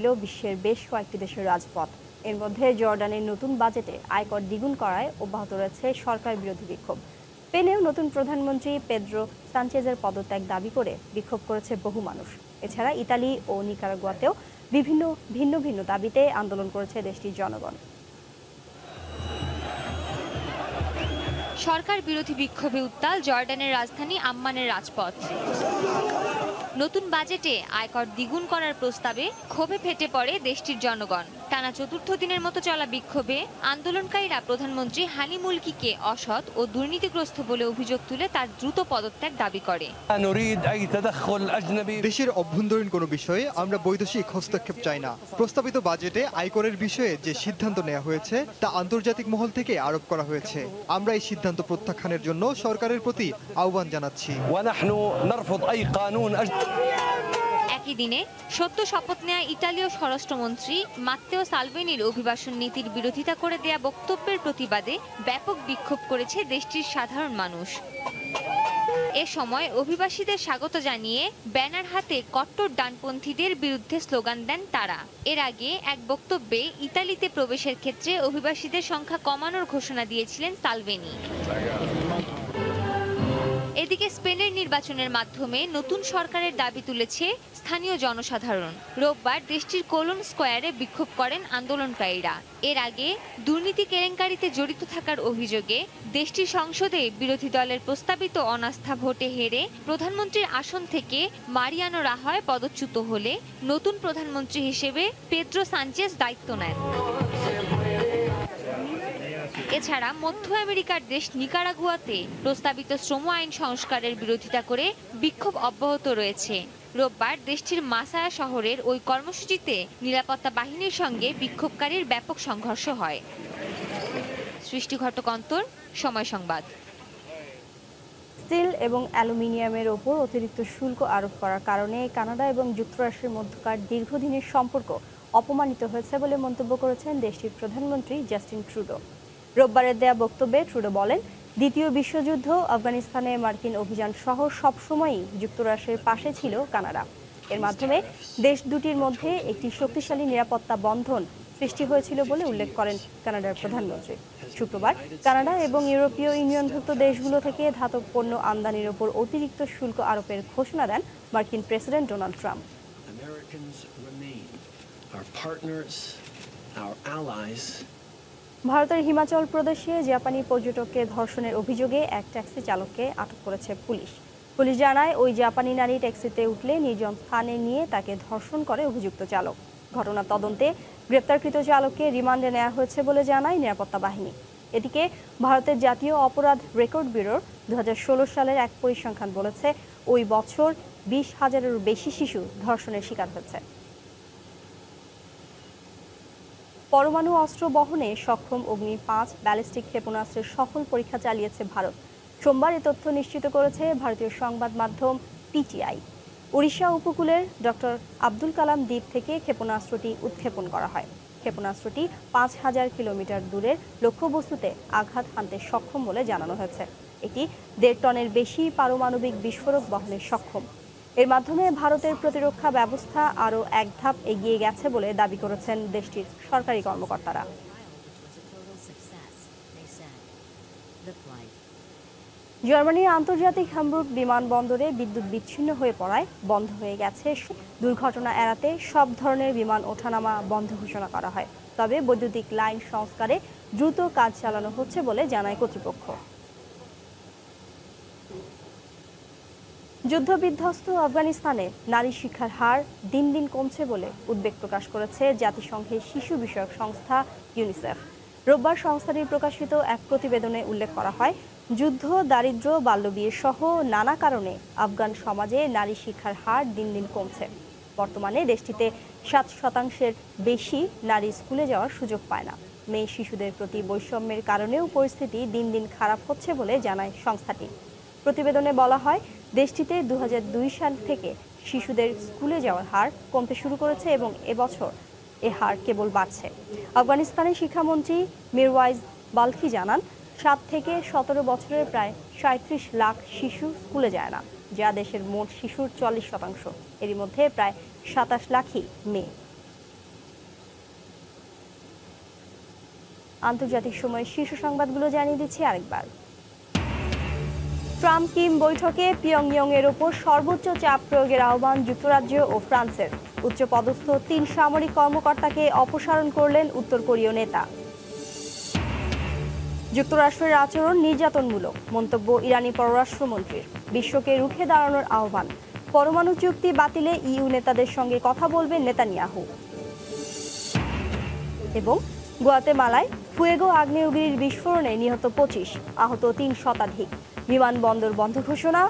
ছিল বিশ্বের বেশ কয়েকটি দেশের রাজপথ। এর মধ্যে জর্ডানের নতুন বাজেটে আয়কর দ্বিগুণ করায় অব্যাহত রয়েছে সরকার বিরোধী বিক্ষোভ। স্পেনেও নতুন প্রধানমন্ত্রী পেদ্রো সানচেজের পদত্যাগ দাবি করে বিক্ষোভ করেছে বহু মানুষ। এছাড়া ইতালি ও নিকারাগুয়াতেও বিভিন্ন ভিন্ন ভিন্ন দাবিতে আন্দোলন করেছে দেশটির জনগণ। সরকার বিরোধী বিক্ষোভে উত্তাল জর্ডানের রাজধানী আম্মানের রাজপথ। নতুন বাজেটে আয়কর দ্বিগুণ করার প্রস্তাবে ক্ষোভে ফেটে পড়ে দেশটির জনগণ। টানা চতুর্থ দিনের মতো চলা বিক্ষোভে আন্দোলনকারীরা প্রধানমন্ত্রী হালিমুলকিকে অসৎ ও দুর্নীতিগ্রস্ত বলে অভিযোগ তুলে তার দ্রুত পদত্যাগ দাবি করে। দেশের অভ্যন্তরীণ কোনো বিষয়ে আমরা বৈদেশিক হস্তক্ষেপ চাই না। প্রস্তাবিত বাজেটে আয়করের বিষয়ে যে সিদ্ধান্ত নেওয়া হয়েছে তা আন্তর্জাতিক মহল থেকে আরোপ করা হয়েছে। আমরা এই সিদ্ধান্ত প্রত্যাখ্যানের জন্য সরকারের প্রতি আহ্বান জানাচ্ছি। একই দিনে সত্য শপথ নেয়া ইতালীয় স্বরাষ্ট্রমন্ত্রী মাত্তেও সালভেনির অভিবাসন নীতির বিরোধিতা করে দেয়া বক্তব্যের প্রতিবাদে ব্যাপক বিক্ষোভ করেছে দেশটির সাধারণ মানুষ। এ সময় অভিবাসীদের স্বাগত জানিয়ে ব্যানার হাতে কট্টর ডানপন্থীদের বিরুদ্ধে স্লোগান দেন তারা। এর আগে এক বক্তব্যে ইতালিতে প্রবেশের ক্ষেত্রে অভিবাসীদের সংখ্যা কমানোর ঘোষণা দিয়েছিলেন সালভেনি। এদিকে স্পেনের নির্বাচনের মাধ্যমে নতুন সরকারের দাবি তুলেছে স্থানীয় জনসাধারণ। রোববার দেশটির কোলন স্কোয়ারে বিক্ষোভ করেন আন্দোলনকারীরা। এর আগে দুর্নীতি কেলেঙ্কারিতে জড়িত থাকার অভিযোগে দেশটির সংসদে বিরোধী দলের প্রস্তাবিত অনাস্থা ভোটে হেরে প্রধানমন্ত্রীর আসন থেকে মারিয়ানো রাহয় পদচ্যুত হলে নতুন প্রধানমন্ত্রী হিসেবে পেদ্রো সানচেজ দায়িত্ব নেন। এছাড়া মধ্য আমেরিকার দেশ নিকারাগুয়াতে প্রস্তাবিত শ্রম আইন সংস্কারের বিরোধিতা করে বিক্ষোভ অব্যাহত রয়েছে। রোববার দেশটির মাসায়া শহরের ওই কর্মসূচিতে নিরাপত্তা বাহিনীর সঙ্গে বিক্ষোভকারীর ব্যাপক সংঘর্ষ হয়। সৃষ্টি ঘটক অন্তর, সময় সংবাদ। স্টিল এবং অ্যালুমিনিয়ামের ওপর অতিরিক্ত শুল্ক আরোপ করার কারণে কানাডা এবং যুক্তরাষ্ট্রের মধ্যকার দীর্ঘদিনের সম্পর্ক অপমানিত হয়েছে বলে মন্তব্য করেছেন দেশটির প্রধানমন্ত্রী জাস্টিন ট্রুডো। রোববারের দেয়া বক্তব্যে ট্রুডো বলেন, দ্বিতীয় বিশ্বযুদ্ধ আফগানিস্তানে মার্কিন অভিযান সহ সবসময়ই যুক্তরাষ্ট্রের পাশে ছিল কানাডা। এর মাধ্যমে দেশ দুটির মধ্যে একটি শক্তিশালী নিরাপত্তা বন্ধন সৃষ্টি হয়েছিল বলে উল্লেখ করেন কানাডার প্রধানমন্ত্রী। শুক্রবার কানাডা এবং ইউরোপীয় ইউনিয়নভুক্ত দেশগুলো থেকে ধাতব পণ্য আমদানির ওপর অতিরিক্ত শুল্ক আরোপের ঘোষণা দেন মার্কিন প্রেসিডেন্ট ডোনাল্ড ট্রাম্প। ভারতের হিমাচল প্রদেশে জাপানি পর্যটককে ধর্ষণের অভিযোগে এক ট্যাক্সি চালককে আটক করেছে পুলিশ। পুলিশ জানায়, ওই জাপানি নারী ট্যাক্সিতে উঠলে নির্জন স্থানে নিয়ে তাকে ধর্ষণ করে অভিযুক্ত চালক। ঘটনা তদন্তে গ্রেপ্তারকৃত চালককে রিমান্ডে নেওয়া হয়েছে বলে জানায় নিরাপত্তা বাহিনী। এদিকে, ভারতের জাতীয় অপরাধ রেকর্ড ব্যুরোর দু হাজার ষোলো সালের এক পরিসংখ্যান বলেছে, ওই বছর বিশ হাজারেরও বেশি শিশু ধর্ষণের শিকার হয়েছে। পরমাণু অস্ত্র বহনে সক্ষম অগ্নি পাঁচ, ব্যালিস্টিক ক্ষেপণাস্ত্রের সফল পরীক্ষা চালিয়েছে ভারত। সোমবার এ তথ্য নিশ্চিত করেছে ভারতীয় সংবাদ মাধ্যম পিটিআই। উড়িষ্যা উপকূলের ডক্টর আব্দুল কালাম দ্বীপ থেকে ক্ষেপণাস্ত্রটি উৎক্ষেপণ করা হয়। ক্ষেপণাস্ত্রটি পাঁচ হাজার কিলোমিটার দূরের লক্ষ্যবস্তুতে আঘাত হানতে সক্ষম বলে জানানো হয়েছে। এটি দেড় টনের বেশি পারমাণবিক বিস্ফোরক বহনে সক্ষম। এর মাধ্যমে ভারতের প্রতিরক্ষা ব্যবস্থা আরও এক ধাপ এগিয়ে গেছে বলে দাবি করেছেন দেশটির সরকারি কর্মকর্তারা। জার্মানির আন্তর্জাতিক হ্যামবুর্গ বিমানবন্দরে বিদ্যুৎ বিচ্ছিন্ন হয়ে পড়ায় বন্ধ হয়ে গেছে দুর্ঘটনা এড়াতে সব ধরনের বিমান ওঠানামা বন্ধ ঘোষণা করা হয়। তবে বৈদ্যুতিক লাইন সংস্কারে দ্রুত কাজ চালানো হচ্ছে বলে জানায় কর্তৃপক্ষ। যুদ্ধবিধ্বস্ত আফগানিস্তানে নারী শিক্ষার হার দিন দিন কমছে বলে উদ্বেগ প্রকাশ করেছে জাতিসংঘের শিশু বিষয়ক সংস্থা ইউনিসেফ। রোববার সংস্থাটির প্রকাশিত এক প্রতিবেদনে উল্লেখ করা হয়, যুদ্ধ দারিদ্র বাল্যবিয়ে সহ নানা কারণে আফগান সমাজে নারী শিক্ষার হার দিন দিন কমছে। বর্তমানে দেশটিতে সাত শতাংশের বেশি নারী স্কুলে যাওয়ার সুযোগ পায় না। মেয়ে শিশুদের প্রতি বৈষম্যের কারণেও পরিস্থিতি দিন দিন খারাপ হচ্ছে বলে জানায় সংস্থাটি। প্রতিবেদনে বলা হয় দেশটিতে দু হাজার দুই সাল থেকে শিশুদের স্কুলে যাওয়ার হার কমতে শুরু করেছে এবং এবছর এ হার কেবল বাড়ছে। আফগানিস্তানের শিক্ষামন্ত্রী মিরওয়াইজ বালখি জানান, সাত থেকে সতেরো বছরের প্রায় সাঁত্রিশ লাখ শিশু স্কুলে যায় না, যা দেশের মোট শিশুর চল্লিশ শতাংশ। এর মধ্যে প্রায় সাতাশ লাখই মেয়ে। আন্তর্জাতিক সময়ের শীর্ষ সংবাদগুলো জানিয়ে দিচ্ছি আরেকবার। ট্রাম্প কিম বৈঠকে পিয়ংইয়ং এর ওপর সর্বোচ্চ চাপ প্রয়োগের আহ্বান যুক্তরাজ্য ও ফ্রান্সের। উচ্চপদস্থ তিন সামরিক কর্মকর্তাকে অপসারণ করলেন উত্তর কোরীয় নেতা। যুক্তরাষ্ট্রের আচরণ নির্যাতনমূলক, মন্তব্য ইরানি পররাষ্ট্রমন্ত্রীর। বিশ্বকে রুখে দাঁড়ানোর আহ্বান। পরমাণু চুক্তি বাতিলে ইউ নেতাদের সঙ্গে কথা বলবেন নেতানিয়াহু। এবং গুয়াতেমালায় ফুয়েগো আগ্নেয়গিরির বিস্ফোরণে নিহত পঁচিশ, আহত তিন শতাধিক। বিমানবন্দর বন্ধ ঘোষণা